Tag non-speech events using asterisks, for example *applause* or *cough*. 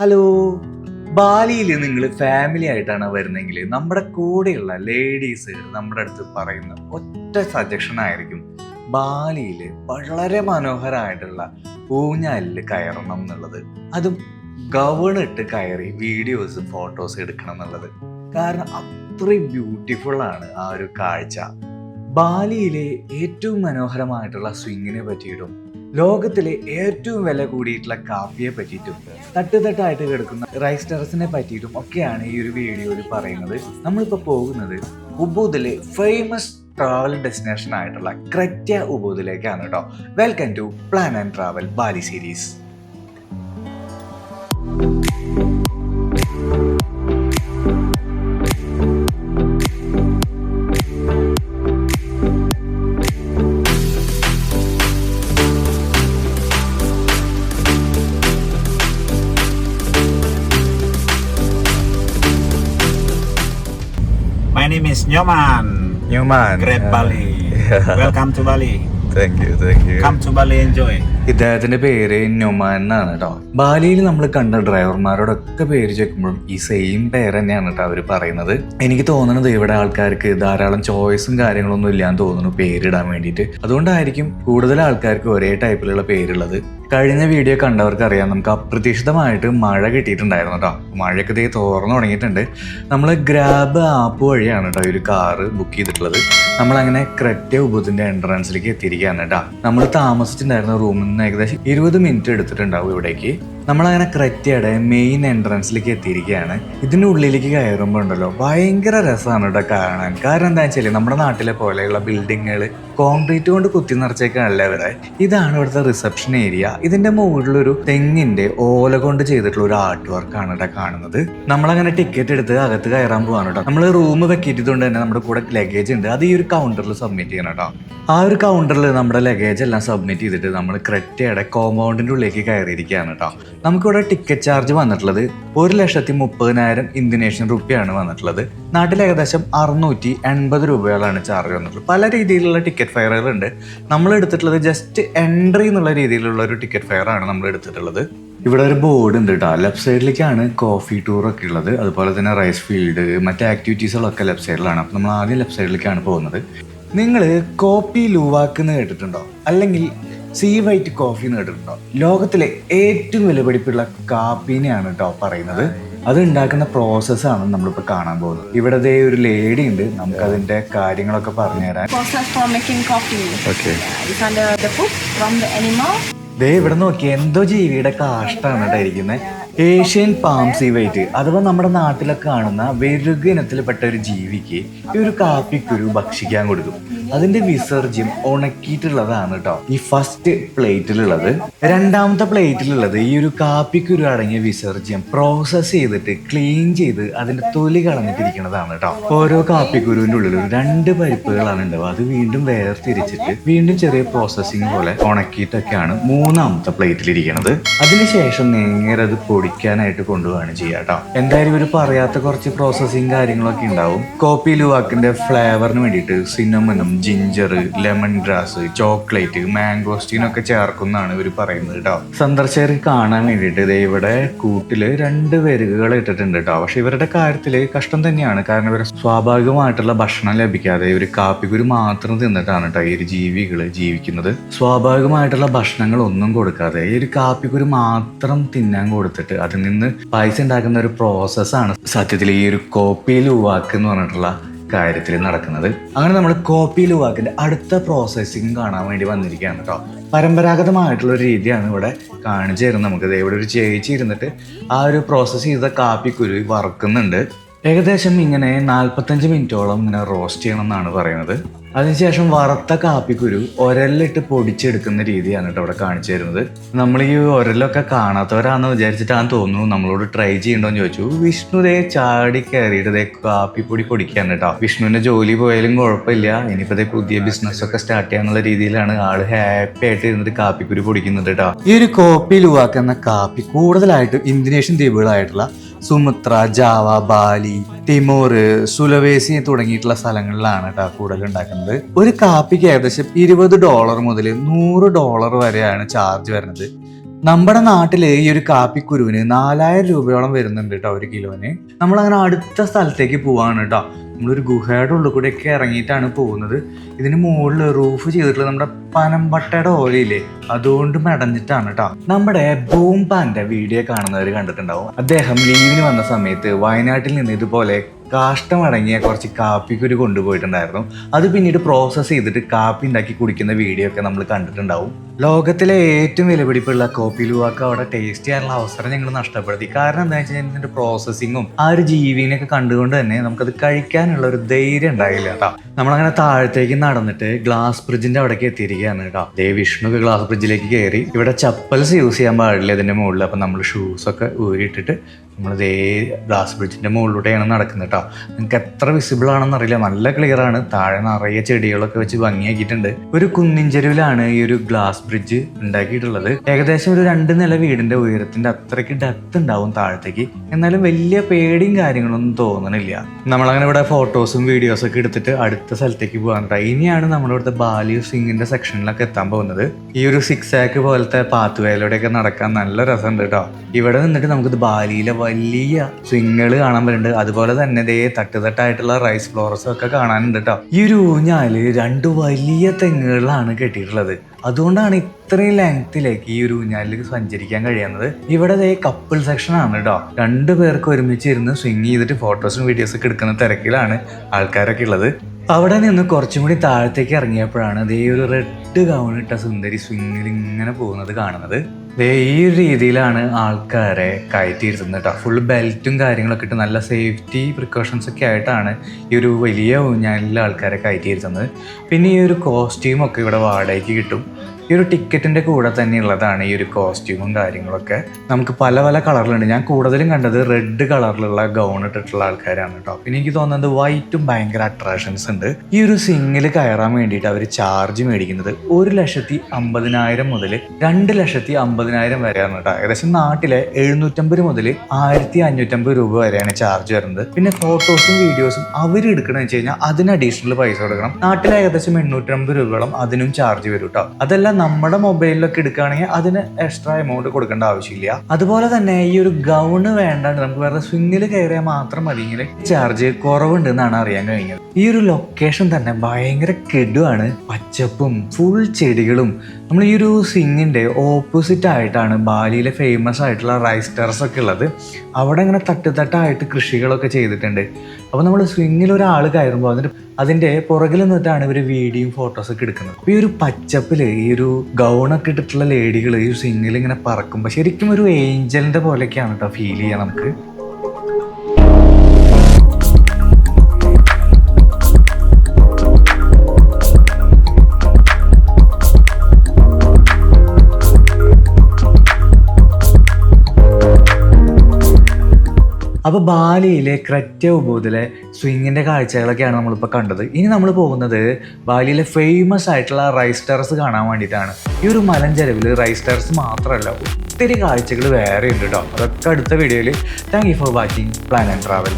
Hello ബാലിയിൽ നിങ്ങൾ family ആയിട്ടാണ് വരുന്നതെങ്കിൽ നമ്മുടെ കൂടെയുള്ള ലേഡീസ് നമ്മുടെ അടുത്ത് പറയുന്ന ഒറ്റ സജഷൻ ആയിരിക്കും. ബാലിയിൽ വളരെ മനോഹരമായിട്ടുള്ള ഊഞ്ഞാലിൽ കയറണം എന്നുള്ളത്. അതും ഗവൺ ഇട്ട് കയറി വീഡിയോസ് ഫോട്ടോസ് എടുക്കണം എന്നുള്ളത്. കാരണം അത്രയും ബ്യൂട്ടിഫുൾ ആണ് ആ ഒരു കാഴ്ച. ബാലിയിലെ ഏറ്റവും മനോഹരമായിട്ടുള്ള സ്വിങ്ങിനെ പറ്റിയിട്ടും ലോകത്തിലെ ഏറ്റവും വില കൂടിയിട്ടുള്ള കാപ്പിയെ പറ്റിയിട്ടും തട്ടുതട്ടായിട്ട് കിടക്കുന്ന റൈസ് ടെറസിനെ പറ്റിയിട്ടും ഒക്കെയാണ് ഈ ഒരു വീഡിയോയിൽ പറയുന്നത്. നമ്മളിപ്പോൾ പോകുന്നത് ഉബൂദിലെ ഫേമസ് ട്രാവൽ ഡെസ്റ്റിനേഷൻ ആയിട്ടുള്ള ക്രെറ്റ ഉബൂദിലേക്കാണ് കേട്ടോ welcome to plan and travel Bali series My name is Nyoman. Nyoman. Great Bali. *laughs* Yeah. Welcome to Bali. Thank you, thank you. Come to Bali enjoy. ഇദ്ദേഹത്തിന്റെ പേര് നൊമാൻ എന്നാണ് കേട്ടോ ബാലിയിൽ നമ്മൾ കണ്ട ഡ്രൈവർമാരോടൊക്കെ പേര് ചോദിക്കുമ്പോഴും ഈ സെയിം പേര് തന്നെയാണ് കേട്ടോ അവർ പറയുന്നത്. എനിക്ക് തോന്നുന്നത് ഇവിടെ ആൾക്കാർക്ക് ധാരാളം ചോയ്സും കാര്യങ്ങളൊന്നും ഇല്ലാന്ന് തോന്നുന്നു പേരിടാൻ വേണ്ടിയിട്ട്. അതുകൊണ്ടായിരിക്കും കൂടുതൽ ആൾക്കാർക്ക് ഒരേ ടൈപ്പിലുള്ള പേരുള്ളത്. കഴിഞ്ഞ വീഡിയോ കണ്ടവർക്ക് അറിയാം നമുക്ക് അപ്രതീക്ഷിതമായിട്ട് മഴ കിട്ടിയിട്ടുണ്ടായിരുന്നു കേട്ടോ മഴയൊക്കെ ദേ തോർന്നു തുടങ്ങിയിട്ടുണ്ട്. നമ്മൾ ഗ്രാബ് ആപ്പ് വഴിയാണ് കേട്ടോ ഒരു കാറ് ബുക്ക് ചെയ്തിട്ടുള്ളത്. നമ്മളങ്ങനെ ക്രെറ്റ ഉബുദിന്റെ എൻട്രൻസിലേക്ക് എത്തിയിരിക്കുകയാണ് കേട്ടോ നമ്മൾ താമസിച്ചിട്ടുണ്ടായിരുന്ന റൂമിൽ നിന്ന് ഏകദേശം ഇരുപത് മിനിറ്റ് എടുത്തിട്ടുണ്ടാവും ഇവിടേക്ക്. നമ്മളങ്ങനെ ക്രെറ്റയുടെ മെയിൻ എൻട്രൻസിലേക്ക് എത്തിയിരിക്കുകയാണ്. ഇതിന്റെ ഉള്ളിലേക്ക് കയറുമ്പോൾ ഉണ്ടല്ലോ ഭയങ്കര രസമാണ് ഇവിടെ കാണാൻ. കാരണം എന്താ വെച്ചാൽ നമ്മുടെ നാട്ടിലെ പോലെയുള്ള ബിൽഡിങ്ങുകൾ കോൺക്രീറ്റ് കൊണ്ട് കുത്തി നിറച്ചേക്കാണല്ലേ ഇവിടെ ഇതാണ് ഇവിടുത്തെ റിസപ്ഷൻ ഏരിയ ഇതിന്റെ മുകളിലൊരു തെങ്ങിന്റെ ഓല കൊണ്ട് ചെയ്തിട്ടുള്ള ഒരു ആർട്ട് വർക്കാണ് ഇവിടെ കാണുന്നത്. നമ്മളങ്ങനെ ടിക്കറ്റ് എടുത്ത് അകത്ത് കയറാൻ പോവാണ് കേട്ടോ. നമ്മൾ റൂം വെക്കിയിട്ടുണ്ട് തന്നെ നമ്മുടെ കൂടെ ലഗേജ് ഉണ്ട്. അത് ഈ ഒരു കൗണ്ടറിൽ സബ്മിറ്റ് ചെയ്യണം കേട്ടോ. ആ ഒരു കൗണ്ടറിൽ നമ്മുടെ ലഗേജ് എല്ലാം സബ്മിറ്റ് ചെയ്തിട്ട് നമ്മൾ ക്രെറ്റയുടെ കോമ്പൗണ്ടിന്റെ ഉള്ളിലേക്ക് കയറിയിരിക്കുകയാണ് കേട്ടോ നമുക്കിവിടെ ടിക്കറ്റ് ചാർജ് വന്നിട്ടുള്ളത് ഒരു ലക്ഷത്തി മുപ്പതിനായിരം ഇന്തോനേഷ്യൻ റുപ്യാണ് വന്നിട്ടുള്ളത്. നാട്ടിൽ ഏകദേശം അറുന്നൂറ്റി എൺപത് രൂപയോളാണ് ചാർജ് വന്നിട്ടുള്ളത്. പല രീതിയിലുള്ള ടിക്കറ്റ് ഫെയറുകളുണ്ട് നമ്മൾ എടുത്തിട്ടുള്ളത് ജസ്റ്റ് എൻട്രി എന്നുള്ള രീതിയിലുള്ള ഒരു ടിക്കറ്റ് ഫെയറാണ് നമ്മൾ എടുത്തിട്ടുള്ളത്. ഇവിടെ ഒരു ബോർഡ് ഉണ്ട് കേട്ടോ ലെഫ്റ്റ് സൈഡിലേക്കാണ് കോഫി ടൂർ ഒക്കെ ഉള്ളത്. അതുപോലെ തന്നെ റൈസ് ഫീൽഡ് മറ്റേ ആക്ടിവിറ്റീസുകളൊക്കെ ലെഫ്റ്റ് സൈഡിലാണ് അപ്പോൾ നമ്മൾ ആദ്യം ലെഫ്റ്റ് സൈഡിലേക്കാണ് പോകുന്നത്. നിങ്ങൾ കോപ്പി ലൂവാക്ക് എന്ന് കേട്ടിട്ടുണ്ടോ? അല്ലെങ്കിൽ സീ വൈറ്റ് കോഫി എന്ന് കേട്ടിട്ടുണ്ടോ? ലോകത്തിലെ ഏറ്റവും വിലപിടിപ്പുള്ള കാപ്പീനെയാണ് കേട്ടോ പറയുന്നത്. അത് ഉണ്ടാക്കുന്ന പ്രോസസ്സാണ് നമ്മളിപ്പോൾ കാണാൻ പോകുന്നത്. ഇവിടെ ദേ ഒരു ലേഡി ഉണ്ട്. നമുക്ക് അതിന്റെ കാര്യങ്ങളൊക്കെ പറഞ്ഞു തരാൻ. ദേ ഇവിടെ നോക്കി എന്തോ ജീവിയുടെ കാഷ്ടാണ് കേട്ടോ ഇരിക്കുന്നത് ഏഷ്യൻ പാം സീവൈറ്റ് അഥവാ നമ്മുടെ നാട്ടിലൊക്കെ കാണുന്ന വെരുക ഇനത്തിൽപ്പെട്ട ഒരു ജീവിക്ക് ഈ ഒരു കാപ്പിക്കുരു ഭക്ഷിക്കാൻ കൊടുക്കും. അതിന്റെ വിസർജ്യം ഉണക്കിയിട്ടുള്ളതാണ് കേട്ടോ ഈ ഫസ്റ്റ് പ്ലേറ്റിലുള്ളത്. രണ്ടാമത്തെ പ്ലേറ്റിലുള്ളത് ഈ ഒരു കാപ്പിക്കുരു അടങ്ങിയ വിസർജ്യം പ്രോസസ് ചെയ്തിട്ട് ക്ലീൻ ചെയ്ത് അതിന്റെ തൊലി കളഞ്ഞിട്ടിരിക്കുന്നതാണ് കേട്ടോ ഓരോ കാപ്പിക്കുരുവിന്റെ ഉള്ളിൽ രണ്ട് പരിപ്പുകളാണ് ഉണ്ടാവുക. അത് വീണ്ടും വേർതിരിച്ചിട്ട് വീണ്ടും ചെറിയ പ്രോസസ്സിങ് പോലെ ഉണക്കിയിട്ടൊക്കെയാണ് മൂന്നാമത്തെ പ്ലേറ്റിലിരിക്കുന്നത് അതിനുശേഷം നേരെ അത് പൊടിക്കാനായിട്ട് കൊണ്ടുപോവാണ് ചെയ്യുക കേട്ടോ. എന്തായാലും ഇവർ പറയാത്ത കുറച്ച് പ്രോസസ്സിങ് കാര്യങ്ങളൊക്കെ ഉണ്ടാവും. കോപ്പി ലുവാക്കിന്റെ ഫ്ലേവറിന് വേണ്ടിയിട്ട് സിനമനും ginger lemon grass chocolate mango ഒക്കെ ചേർക്കുന്നാണ് ഇവർ പറയുന്നത് കേട്ടോ. സന്ദർശകർ കാണാൻ വേണ്ടിയിട്ട് ദേ ഇവിടെ കൂട്ടിൽ രണ്ട് വെരുകുകൾ ഇട്ടിട്ടുണ്ട് കേട്ടോ. പക്ഷെ ഇവരുടെ കാര്യത്തിൽ കഷ്ടം തന്നെയാണ്. കാരണം ഇവർ സ്വാഭാവികമായിട്ടുള്ള ഭക്ഷണം ലഭിക്കാതെ ഇവർ കാപ്പിക്കുരു മാത്രം തിന്നിട്ടാണ് കേട്ടോ ഈ ഒരു ജീവികൾ ജീവിക്കുന്നത്. സ്വാഭാവികമായിട്ടുള്ള ഭക്ഷണങ്ങൾ ഒന്നും കൊടുക്കാതെ ഈ ഒരു കാപ്പിക്കുരു മാത്രം തിന്നാൻ കൊടുത്തിട്ട് അതിൽ നിന്ന് പൈസ ഉണ്ടാക്കുന്ന ഒരു പ്രോസസ്സാണ് സത്യത്തിൽ ഈ ഒരു കോപ്പിയിൽ ഉവാക്ക് എന്ന് പറഞ്ഞിട്ടുള്ള കാര്യത്തിൽ നടക്കുന്നത്. അങ്ങനെ നമ്മൾ കോപ്പി ഉവാക്കിന്റെ അടുത്ത പ്രോസസ്സിങ് കാണാൻ വേണ്ടി വന്നിരിക്കുകയാണ് കേട്ടോ. പരമ്പരാഗതമായിട്ടുള്ള ഒരു രീതിയാണ് ഇവിടെ കാണിച്ചു തരുന്നത്. നമുക്ക് ഇവിടെ ഒരു ചേച്ചി ഇരുന്നിട്ട് ആ ഒരു പ്രോസസ്സ് ചെയ്ത കാപ്പിക്കുരു വറക്കുന്നുണ്ട് ഏകദേശം ഇങ്ങനെ നാൽപ്പത്തഞ്ച് മിനിറ്റോളം ഇങ്ങനെ റോസ്റ്റ് ചെയ്യണം എന്നാണ് പറയുന്നത്. അതിനുശേഷം വറുത്ത കാപ്പിക്കുരു ഒരല്ലിട്ട് പൊടിച്ചെടുക്കുന്ന രീതിയാണ് കേട്ടോ ഇവിടെ കാണിച്ചു തരുന്നത്. നമ്മൾ ഈ ഒരലൊക്കെ കാണാത്തവരാണെന്ന് വിചാരിച്ചിട്ടാണ് തോന്നുന്നു. നമ്മളോട് ട്രൈ ചെയ്യണ്ടോന്ന് ചോദിച്ചു. വിഷ്ണുദേ ചാടി കയറിയിട്ട് ദേ കാപ്പിപ്പൊടി പൊടിക്കാൻ കേട്ടോ. വിഷ്ണുവിന്റെ ജോലി പോയാലും കുഴപ്പമില്ല. ഇനിയിപ്പോ പുതിയ ബിസിനസ് ഒക്കെ സ്റ്റാർട്ട് ചെയ്യാന്നുള്ള രീതിയിലാണ് ആൾ ഹാപ്പി ആയിട്ട് ഇരുന്നിട്ട് കാപ്പിക്കുരു പൊടിക്കുന്നത് കേട്ടോ. ഈ ഒരു കോപ്പി ലുവാക്കുന്ന കാപ്പി കൂടുതലായിട്ട് Indonesian ദ്വീപുകളായിട്ടുള്ള Sumatra Java Bali Timor Sulawesi തുടങ്ങിയിട്ടുള്ള സ്ഥലങ്ങളിലാണ് കേട്ടോ കൂടുതൽ ഉണ്ടാക്കുന്നത് ഒരു കാപ്പിക്ക് ഏകദേശം ഇരുപത് ഡോളർ മുതൽ നൂറ് ഡോളർ വരെയാണ് ചാർജ് വരുന്നത്. നമ്മുടെ നാട്ടിൽ ഈ ഒരു കാപ്പിക്കുരുവിന് നാലായിരം രൂപയോളം വരുന്നുണ്ട് കേട്ടോ ഒരു കിലോന്. നമ്മൾ അങ്ങനെ അടുത്ത സ്ഥലത്തേക്ക് പോവാണ് കേട്ടോ. നമ്മളൊരു ഗുഹയുടെ ഉള്ളിൽ കൂടെ ഒക്കെ ഇറങ്ങിയിട്ടാണ് പോകുന്നത്. ഇതിന് മുകളിൽ റൂഫ് ചെയ്തിട്ടുള്ള നമ്മുടെ പനമ്പട്ടയുടെ ഓലയില്ലേ? അതുകൊണ്ട് മെടഞ്ഞിട്ടാണ് കേട്ടോ നമ്മുടെ ബോംബാന്റെ വീഡിയോ കാണുന്നവർ കണ്ടിട്ടുണ്ടാവും. അദ്ദേഹം ലീവിന് വന്ന സമയത്ത് വയനാട്ടിൽ നിന്ന് ഇതുപോലെ കാഷ്ടമടങ്ങിയ കുറച്ച് കാപ്പിക്കുരു കൊണ്ടുപോയിട്ടുണ്ടായിരുന്നു. അത് പിന്നീട് പ്രോസസ്സ് ചെയ്തിട്ട് കാപ്പി ഉണ്ടാക്കി കുടിക്കുന്ന വീഡിയോ ഒക്കെ നമ്മൾ കണ്ടിട്ടുണ്ടാവും. ലോകത്തിലെ ഏറ്റവും വിലപിടിപ്പുള്ള കോപ്പി ലുവാക്ക അവിടെ ടേസ്റ്റ് ചെയ്യാനുള്ള അവസരം ഞങ്ങൾ നഷ്ടപ്പെടുത്തി. കാരണം എന്താ വെച്ചാൽ ഇതിന്റെ പ്രോസസ്സിങ്ങും ആ ഒരു ജീവിനെയൊക്കെ കണ്ടുകൊണ്ട് തന്നെ നമുക്കത് കഴിക്കാനുള്ള ഒരു ധൈര്യം ഉണ്ടായില്ല കേട്ടോ. നമ്മളങ്ങനെ താഴത്തേക്ക് നടന്നിട്ട് ഗ്ലാസ് ബ്രിഡ്ജിന്റെ അവിടേക്ക് എത്തിയിരിക്കുകയാണ് കേട്ടോ. ദേ വിഷ്ണു ഗ്ലാസ് ബ്രിഡ്ജിലേക്ക് കയറി ഇവിടെ ചപ്പൽസ് യൂസ് ചെയ്യാൻ പാടില്ല ഇതിന്റെ മുകളിൽ അപ്പം നമ്മൾ ഷൂസൊക്കെ ഊരിയിട്ടിട്ട് നമ്മൾ ദേ ഗ്ലാസ് ബ്രിഡ്ജിന്റെ മുകളിലൂടെയാണ് നടക്കുന്നത് കേട്ടോ നിങ്ങൾക്ക് എത്ര വിസിബിൾ ആണെന്ന് അറിയില്ല. നല്ല ക്ലിയർ ആണ്. താഴെ നിറയെ ചെടികളൊക്കെ വെച്ച് ഭംഗിയാക്കിയിട്ടുണ്ട്. ഒരു കുന്നിൻ ചെരുവിലാണ് ഈ ഒരു ഗ്ലാസ് ബ്രിഡ്ജ് ഉണ്ടാക്കിയിട്ടുള്ളത്. ഏകദേശം ഒരു രണ്ട് നില വീടിന്റെ ഉയരത്തിന്റെ അത്രയ്ക്ക് ഡെപ്ത് ഉണ്ടാവും താഴത്തേക്ക്. എന്നാലും വലിയ പേടിയും കാര്യങ്ങളൊന്നും തോന്നണില്ല. നമ്മളങ്ങനെ ഇവിടെ ഫോട്ടോസും വീഡിയോസും ഒക്കെ എടുത്തിട്ട് അടുത്ത സ്ഥലത്തേക്ക് പോകാൻ ഇനിയാണ് നമ്മളിവിടുത്തെ ബാലി സിംഗിന്റെ സെക്ഷനിലൊക്കെ എത്താൻ പോകുന്നത്. ഈ ഒരു സിക്സ് ആക്ക് പോലത്തെ പാത്ത് ഒക്കെ നടക്കാൻ നല്ല രസമുണ്ട് കേട്ടോ ഇവിടെ നിന്നിട്ട് നമുക്കിത് ബാലിയിലെ വലിയ സ്വിങ്ങുകൾ കാണാൻ പറ്റുന്നുണ്ട്. അതുപോലെ തന്നെ ദേ തട്ടുതട്ടായിട്ടുള്ള റൈസ് ഫ്ലോറസും ഒക്കെ കാണാനുണ്ട് കേട്ടോ ഈ ഒരു ഊഞ്ഞാൽ രണ്ട് വലിയ തെങ്ങുകളിലാണ് കെട്ടിയിട്ടുള്ളത്. അതുകൊണ്ടാണ് ഇത്രയും ലെങ്ത്തിലേക്ക് ഈ ഒരു ഊഞ്ഞാലിൽ സഞ്ചരിക്കാൻ കഴിയുന്നത്. ഇവിടെ ദേ കപ്പിൾ സെക്ഷൻ ആണ് കേട്ടോ രണ്ടു പേർക്ക് ഒരുമിച്ച് ഇരുന്ന് സ്വിങ് ചെയ്തിട്ട് ഫോട്ടോസും വീഡിയോസും ഒക്കെ എടുക്കുന്ന തിരക്കിലാണ് ആൾക്കാരൊക്കെ ഉള്ളത്. അവിടെ നിന്ന് കുറച്ചും കൂടി താഴത്തേക്ക് ഇറങ്ങിയപ്പോഴാണ് ദേ ഒരു റെഡ് ഗൗൺ ഇട്ട സുന്ദരി സ്വിങ്ങിൽ ഇങ്ങനെ പോകുന്നത് കാണുന്നത്. ഈ രീതിയിലാണ് ആൾക്കാരെ കയറ്റിയിരുത്തുന്നത് കേട്ടോ. ഫുൾ ബെൽറ്റും കാര്യങ്ങളൊക്കെ ഇട്ട് നല്ല സേഫ്റ്റി പ്രിക്കോഷൻസ് ഒക്കെ ആയിട്ടാണ് ഈ ഒരു വലിയ ഊഞ്ഞാലിലെ ആൾക്കാരെ കയറ്റിയിരുത്തുന്നത്. പിന്നെ ഈ ഒരു കോസ്റ്റ്യൂമൊക്കെ ഇവിടെ വാടകയ്ക്ക് കിട്ടും. ഈ ഒരു ടിക്കറ്റിന്റെ കൂടെ തന്നെ ഉള്ളതാണ് ഈ ഒരു കോസ്റ്റ്യൂമും കാര്യങ്ങളൊക്കെ. നമുക്ക് പല പല കളറിലുണ്ട് ഞാൻ കൂടുതലും കണ്ടത് റെഡ് കളറിലുള്ള ഗൗൺ ഇട്ടിട്ടുള്ള ആൾക്കാരാണ് കേട്ടോ പിന്നെ എനിക്ക് തോന്നുന്നത് വൈറ്റും ഭയങ്കര അട്രാക്ഷൻസ് ഉണ്ട്. ഈ ഒരു സിംഗിൽ കയറാൻ വേണ്ടിയിട്ട് അവർ ചാർജ് മേടിക്കുന്നത് ഒരു ലക്ഷത്തി അമ്പതിനായിരം മുതൽ രണ്ട് ലക്ഷത്തി അമ്പതിനായിരം വരെയാണ് കേട്ടോ ഏകദേശം നാട്ടിലെ എഴുന്നൂറ്റമ്പത് മുതൽ ആയിരത്തി അഞ്ഞൂറ്റമ്പത് രൂപ വരെയാണ് ചാർജ് വരുന്നത്. പിന്നെ ഫോട്ടോസും വീഡിയോസും അവർ എടുക്കണമെന്ന് വെച്ച് കഴിഞ്ഞാൽ അതിന് അഡീഷണൽ പൈസ കൊടുക്കണം. നാട്ടിൽ ഏകദേശം എണ്ണൂറ്റമ്പത് രൂപയോളം അതിനും ചാർജ് വരും കേട്ടോ അതല്ല നമ്മുടെ മൊബൈലിലൊക്കെ എടുക്കുകയാണെങ്കിൽ അതിന് എക്സ്ട്രാ എമൗണ്ട് കൊടുക്കേണ്ട ആവശ്യമില്ല. അതുപോലെ തന്നെ ഈ ഒരു ഗൗണ് വേണ്ട നമുക്ക് വേറെ സ്വിങ്ങിൽ കയറിയാൽ മാത്രം മതിയെങ്കിൽ ചാർജ് കുറവുണ്ട് എന്നാണ് അറിയാൻ കഴിഞ്ഞത്. ഈ ഒരു ലൊക്കേഷൻ തന്നെ ഭയങ്കര കെടുവാണ്. പച്ചപ്പും ഫുൾ ചെടികളും. നമ്മൾ ഈ ഒരു സിങ്ങിന്റെ ഓപ്പോസിറ്റ് ആയിട്ടാണ് ബാലിയിലെ ഫേമസ് ആയിട്ടുള്ള റൈസ് ടെറസ് ഒക്കെ ഉള്ളത്. അവിടെ ഇങ്ങനെ തട്ടുതട്ടായിട്ട് കൃഷികളൊക്കെ ചെയ്തിട്ടുണ്ട്. അപ്പോൾ നമ്മൾ സ്വിങ്ങിൽ ഒരാൾ കയറുമ്പോൾ അതിന്റെ അതിന്റെ പുറകിൽ നിന്നിട്ടാണ് ഇവർ വീഡിയോയും ഫോട്ടോസ് ഒക്കെ എടുക്കുന്നത്. ഈ ഒരു പച്ചപ്പിൽ ഈ ഒരു ഗൗണൊക്കെ ഇട്ടിട്ടുള്ള ലേഡികൾ ഈ സിംഗിൽ ഇങ്ങനെ പറക്കുമ്പോൾ ശരിക്കും ഒരു ഏഞ്ചലിന്റെ പോലെയൊക്കെയാണ് കേട്ടോ ഫീൽ ചെയ്യുക നമുക്ക്. അപ്പോൾ ബാലിയിലെ ക്രെറ്റ ഉപൂതിലെ സ്വിങ്ങിന്റെ കാഴ്ചകളൊക്കെയാണ് നമ്മളിപ്പോൾ കണ്ടത്. ഇനി നമ്മൾ പോകുന്നത് ബാലിയിലെ ഫേമസ് ആയിട്ടുള്ള റൈസ് ടെറസ് കാണാൻ വേണ്ടിയിട്ടാണ്. ഈ ഒരു മലഞ്ചെലവിൽ റൈസ് ടെറസ് മാത്രമല്ല ഒത്തിരി കാഴ്ചകൾ വേറെ ഉണ്ട് കേട്ടോ അതൊക്കെ അടുത്ത വീഡിയോയിൽ thank you for watching plan and travel